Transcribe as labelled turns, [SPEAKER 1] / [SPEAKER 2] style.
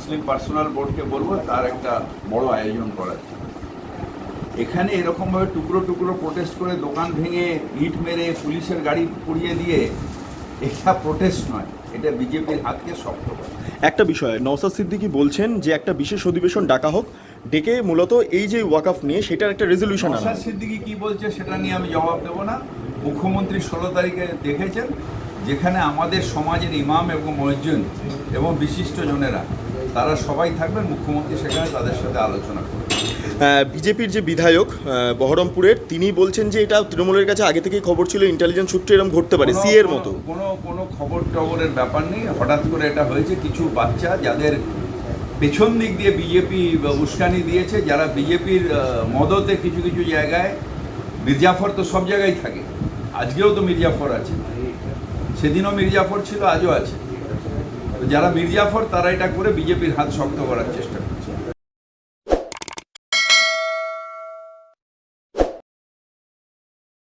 [SPEAKER 1] মুসলিম personal বোর্ডকে বলব তার একটা বড় আয়োজন করার এখানে এরকমভাবে টুকরো টুকরো প্রোটেস্ট করে দোকান ভেঙে ইট মেরে পুলিশের গাড়ি পুড়িয়ে দিয়ে এটা প্রোটেস্ট নয় এটা বিজেপির হাতকে শক্ত করে।
[SPEAKER 2] একটা বিষয় নওসাদ সিদ্দিকি বলছেন যে একটা বিশেষ অধিবেশন ডাকা হোক ডেকে মূলত এই যে ওয়াকআফ নিয়ে সেটার একটা রেজলিউশন আনা।
[SPEAKER 1] নওশাদ সিদ্দিকি কি বলছে সেটা নিয়ে আমি জবাব দেবো না। মুখ্যমন্ত্রী ষোলো তারিখে দেখেছেন যেখানে আমাদের সমাজের ইমাম এবং মসজিদ এবং বিশিষ্ট জনেরা তারা সবাই থাকবেন মুখ্যমন্ত্রী সেখানে তাদের সাথে আলোচনা করবেন।
[SPEAKER 2] বিজেপির যে বিধায়ক বহরমপুরের তিনি বলছেন যে এটা তৃণমূলের কাছে আগে থেকেই খবর ছিল ইন্টেলিজেন্স সূত্রে এরকম ঘটতে পারে সি এর মতো।
[SPEAKER 1] কোনো কোনো খবর টবরের ব্যাপার নেই হঠাৎ করে এটা হয়েছে কিছু বাচ্চা যাদের পেছন দিক দিয়ে বিজেপি উস্কানি দিয়েছে যারা বিজেপির মদতে কিছু কিছু জায়গায় মির্জাফর তো সব জায়গায় থাকে। আজকেও তো মির্জাফর আছে। সেদিনও মির্জাফর ছিল, আজও আছে। যারা মির্জাফর, তারা এটা করে বিজেপির হাত শক্ত করার চেষ্টা করছে।